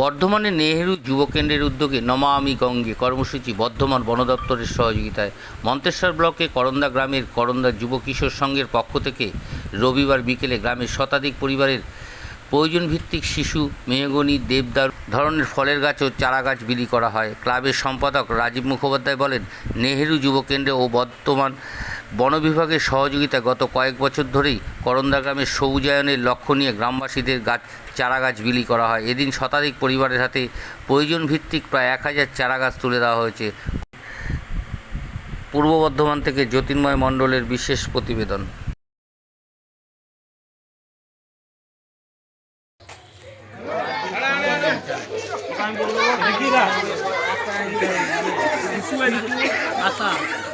বর্ধমানে নেহেরু যুব কেন্দ্রের উদ্যোগে নমামি গঙ্গে কর্মসূচি বর্ধমান বন দপ্তরের সহযোগিতায়। মন্তেশ্বর ব্লকে করন্দা গ্রামের করন্দা যুব কিশোর সংঘের পক্ষ থেকে রবিবার বিকেলে গ্রামের শতাধিক পরিবারের প্রয়োজন ভিত্তিক শিশু, মেহগনি, দেবদার ধরনের ফলের গাছ ও চারা গাছ বিলি করা হয়। ক্লাবের সম্পাদক রাজীব মুখোপাধ্যায় বলেন, নেহেরু যুব কেন্দ্রে ও বর্তমান বন বিভাগের সহযোগিতা গত কয়েক বছর ধরেই করন্দা গ্রামের সবুজায়নের লক্ষ্য নিয়ে গ্রামবাসীদের গাছ চারা গাছ বিলি করা হয়। এদিন শতাধিক পরিবারের হাতে প্রয়োজন ভিত্তিক প্রায় এক হাজার চারা গাছ তুলে দেওয়া হয়েছে। পূর্ব বর্ধমান থেকে জ্যোতির্ময় মণ্ডলের বিশেষ প্রতিবেদন। চারটে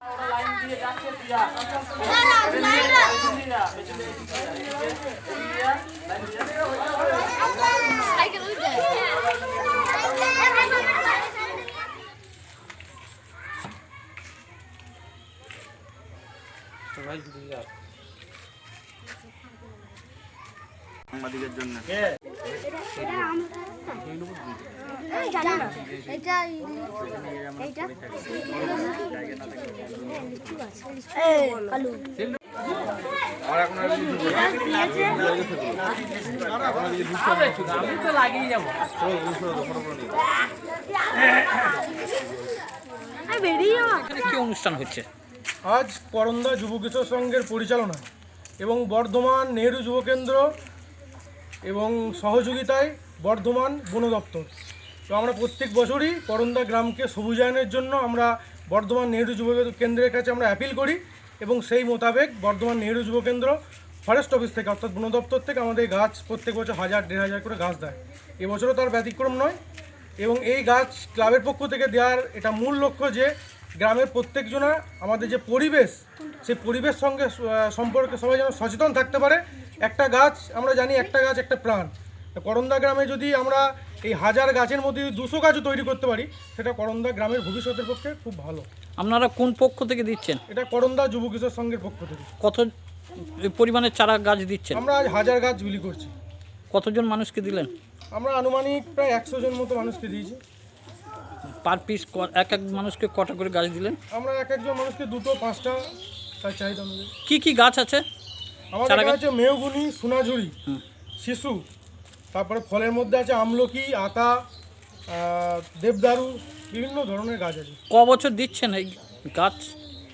সোনাঝুরি দে সাইকেল উঠে জানি না? এটা এইটা লিচু আছে? কালু বেরিয়ে এখানে কি অনুষ্ঠান হচ্ছে? আজ করন্দা যুব কিশোর সংঘের পরিচালনা এবং বর্ধমান নেহেরু যুব কেন্দ্র এবং সহযোগিতায় বর্ধমান বন দপ্তর। তো আমরা প্রত্যেক বছরই করন্দা গ্রামকে সবুজায়নের জন্য আমরা বর্ধমান নেহেরু যুব কেন্দ্রের কাছে আমরা অ্যাপিল করি এবং সেই মোতাবেক বর্ধমান নেহেরু যুব কেন্দ্র ফরেস্ট অফিস থেকে, অর্থাৎ বন দপ্তর থেকে আমাদের গাছ প্রত্যেক বছর হাজার, দেড় হাজার করে গাছ দেয়। এবছরও তার ব্যতিক্রম নয় এবং এই গাছ ক্লাবের পক্ষ থেকে দেওয়ার এটা মূল লক্ষ্য যে গ্রামের প্রত্যেকজনা, আমাদের যে পরিবেশ, সেই পরিবেশ সঙ্গে সম্পর্কে সবাই যেন সচেতন থাকতে পারে। একটা গাছ, আমরা জানি একটা গাছ একটা প্রাণ। করন্দা গ্রামে যদি আমরা এই হাজার গাছের মধ্যে যদি দুশো গাছও তৈরি করতে পারি সেটা করন্দা গ্রামের ভবিষ্যতের পক্ষে খুব ভালো। আপনারা কোন পক্ষ থেকে দিচ্ছেন? এটা করন্দা যুব কিশোর সংঘের পক্ষ থেকে। কত পরিমাণে চারা গাছ দিচ্ছেন? আমরা আজ হাজার গাছ বিলি করছি। কতজন মানুষকে দিলেন? আমরা আনুমানিক প্রায় একশো জন মতো মানুষকে দিয়েছি। পার পিস এক এক মানুষকে কটা করে গাছ দিলেন? আমরা এক একজন মানুষকে দুটো পাঁচটা তার চাহিদা অনুযায়ী। কি কি গাছ আছে? আমাদের চারা গাছ? মেহগুনি সোনাঝুরি শিশু তারপরে ফলের মধ্যে আছে আমলকি আতা দেবদারু বিভিন্ন ধরনের গাছ আছে। ক বছর দিচ্ছেন এই গাছ?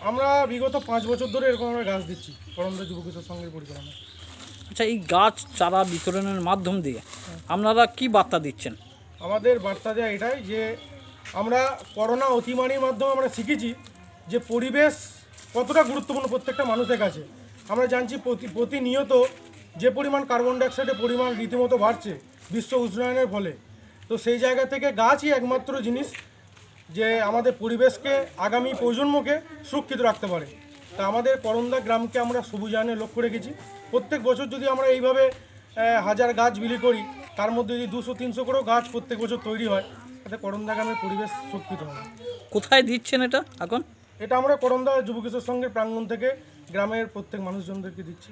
আমরা বিগত পাঁচ বছর ধরে এরকম আমরা গাছ দিচ্ছি করন্দ যুব কিশোর সংঘের পরিচালনা আচ্ছা এই গাছ চারা বিতরণের মাধ্যম দিয়ে আপনারা কি বার্তা দিচ্ছেন? আমাদের বার্তা দেওয়া এটাই যে আমরা করোনা অতিমারির মাধ্যমে আমরা শিখেছি যে পরিবেশ কতটা গুরুত্বপূর্ণ প্রত্যেকটা মানুষের কাছে। আমরা জানছি প্রতি প্রতিনিয়ত যে পরিমাণ কার্বন ডাইঅক্সাইডের পরিমাণ রীতিমতো বাড়ছে বিশ্ব উষ্ণায়নের ফলে তো সেই জায়গা থেকে গাছই একমাত্র জিনিস যে আমাদের পরিবেশকে আগামী প্রজন্মকে সুরক্ষিত রাখতে পারে। তা আমাদের করন্দা গ্রামকে আমরা সবুজায়নের লক্ষ্য রেখেছি। প্রত্যেক বছর যদি আমরা এইভাবে হাজার গাছ বিলি করি তার মধ্যে যদি দুশো তিনশো করেও গাছ প্রত্যেক বছর তৈরি হয় তাতে করন্দা গ্রামের পরিবেশ সুরক্ষিত হবে। কোথায় দিচ্ছেন এটা এখন? এটা আমরা করন্দা যুব কিশোর সংঘের প্রাঙ্গণ থেকে গ্রামের প্রত্যেক মানুষজনদেরকে দিচ্ছি।